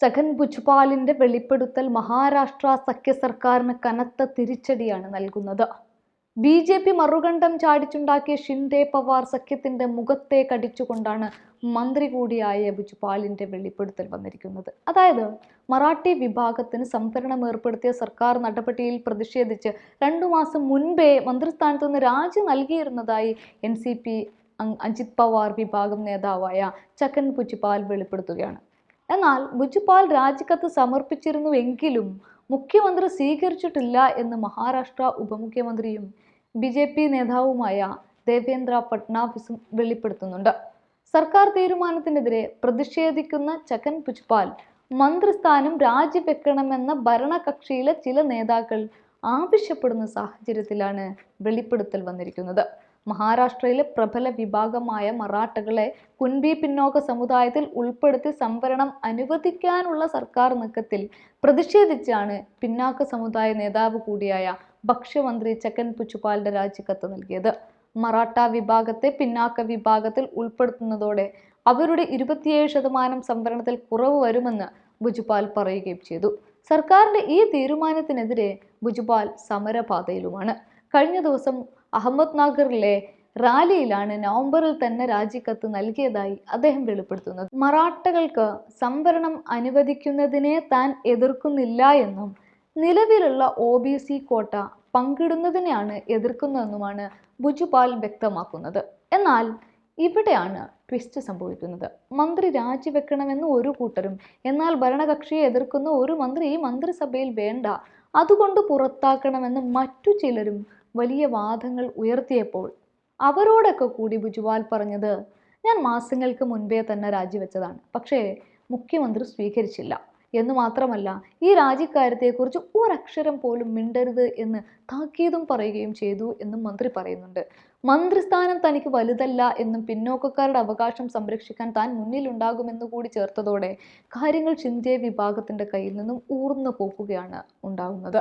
ഛഗൻ ഭുജ്പാലിന്റെ വെളിപ്പെടുത്തൽ മഹാരാഷ്ട്ര സഖ്യ സർക്കാരിന് കനത്ത തിരിച്ചടിയാണ് നൽകുന്നത്. ബി ജെ പി മറുകണ്ഠം ചാടിച്ചുണ്ടാക്കിയ ഷിൻഡെ പവാർ സഖ്യത്തിന്റെ മുഖത്തെ കടിച്ചുകൊണ്ടാണ് മന്ത്രി കൂടിയായ ഭുജ്പാലിന്റെ വെളിപ്പെടുത്തൽ വന്നിരിക്കുന്നത്. അതായത് മറാഠി വിഭാഗത്തിന് സംവരണം ഏർപ്പെടുത്തിയ സർക്കാർ നടപടിയിൽ പ്രതിഷേധിച്ച് രണ്ടു മാസം മുൻപേ മന്ത്രിസ്ഥാനത്ത് നിന്ന് രാജി നൽകിയിരുന്നതായി N C P Ajit Pawar വിഭാഗം നേതാവായ ചക്കൻ ഭുജ്പാൽ വെളിപ്പെടുത്തുകയാണ്. എന്നാൽ ഭുജ്പാൽ രാജിക്കത്ത് സമർപ്പിച്ചിരുന്നുവെങ്കിലും മുഖ്യമന്ത്രി സ്വീകരിച്ചിട്ടില്ല എന്ന് മഹാരാഷ്ട്ര ഉപമുഖ്യമന്ത്രിയും ബി ജെ പി നേതാവുമായ ദേവേന്ദ്ര ഫട്നാവിസും വെളിപ്പെടുത്തുന്നുണ്ട്. സർക്കാർ തീരുമാനത്തിനെതിരെ പ്രതിഷേധിക്കുന്ന ചകൻ ഭുജ്പാൽ മന്ത്രിസ്ഥാനം രാജിവെക്കണമെന്ന ഭരണകക്ഷിയിലെ ചില നേതാക്കൾ ആവശ്യപ്പെടുന്ന സാഹചര്യത്തിലാണ് വെളിപ്പെടുത്തൽ വന്നിരിക്കുന്നത്. മഹാരാഷ്ട്രയിലെ പ്രബല വിഭാഗമായ മറാഠകളെ കുൻബി പിന്നോക്ക സമുദായത്തിൽ ഉൾപ്പെടുത്തി സംവരണം അനുവദിക്കാനുള്ള സർക്കാർ നീക്കത്തിൽ പ്രതിഷേധിച്ചാണ് പിന്നാക്ക സമുദായ നേതാവ് കൂടിയായ ഭക്ഷ്യമന്ത്രി ചക്കൻ പുച്ചുപാലിന്റെ രാജിക്കത്ത് നൽകിയത്. മറാഠ വിഭാഗത്തെ പിന്നാക്ക വിഭാഗത്തിൽ ഉൾപ്പെടുത്തുന്നതോടെ അവരുടെ ഇരുപത്തിയേഴ് ശതമാനം സംവരണത്തിൽ കുറവ് വരുമെന്ന് ഭുജുപാൽ പറയുകയും ചെയ്തു. സർക്കാരിന്റെ ഈ തീരുമാനത്തിനെതിരെ ഭുജുപാൽ സമരപാതയിലുമാണ്. കഴിഞ്ഞ ദിവസം അഹമ്മദ് നഗറിലെ റാലിയിലാണ് നവംബറിൽ തന്നെ രാജിക്കത്ത് നൽകിയതായി അദ്ദേഹം വെളിപ്പെടുത്തുന്നത്. മറാഠകൾക്ക് സംവരണം അനുവദിക്കുന്നതിനെ താൻ എതിർക്കുന്നില്ല എന്നും നിലവിലുള്ള ഒ ബി സി കോട്ട പങ്കിടുന്നതിനെയാണ് എതിർക്കുന്നതെന്നുമാണ് ബുജുപാൽ വ്യക്തമാക്കുന്നത്. എന്നാൽ ഇവിടെയാണ് ട്വിസ്റ്റ് സംഭവിക്കുന്നത്. മന്ത്രി രാജിവെക്കണമെന്ന് ഒരു കൂട്ടരും എന്നാൽ ഭരണകക്ഷിയെ എതിർക്കുന്ന ഒരു മന്ത്രി ഈ മന്ത്രിസഭയിൽ വേണ്ട. അതുകൊണ്ട് പുറത്താക്കണമെന്ന് മറ്റു ചിലരും വലിയ വാദങ്ങൾ ഉയർത്തിയപ്പോൾ അവരോടൊക്കെ കൂടി ബുജുവാൽ പറഞ്ഞത് ഞാൻ മാസങ്ങൾക്ക് മുൻപേ തന്നെ രാജിവെച്ചതാണ്. പക്ഷേ മുഖ്യമന്ത്രി സ്വീകരിച്ചില്ല. എന്ന് മാത്രമല്ല ഈ രാജിക്കാര്യത്തെക്കുറിച്ച് ഒരക്ഷരം പോലും മിണ്ടരുത് എന്ന് താക്കീതും പറയുകയും ചെയ്തു എന്നും മന്ത്രി പറയുന്നുണ്ട്. മന്ത്രിസ്ഥാനം തനിക്ക് വലുതല്ല എന്നും പിന്നോക്കക്കാരുടെ അവകാശം സംരക്ഷിക്കാൻ താൻ മുന്നിലുണ്ടാകുമെന്ന് കൂടി ചേർത്തതോടെ കാര്യങ്ങൾ ചിന്തിയ വിഭാഗത്തിന്റെ കയ്യിൽ നിന്നും ഊർന്നു പോക്കുകയാണ് ഉണ്ടാകുന്നത്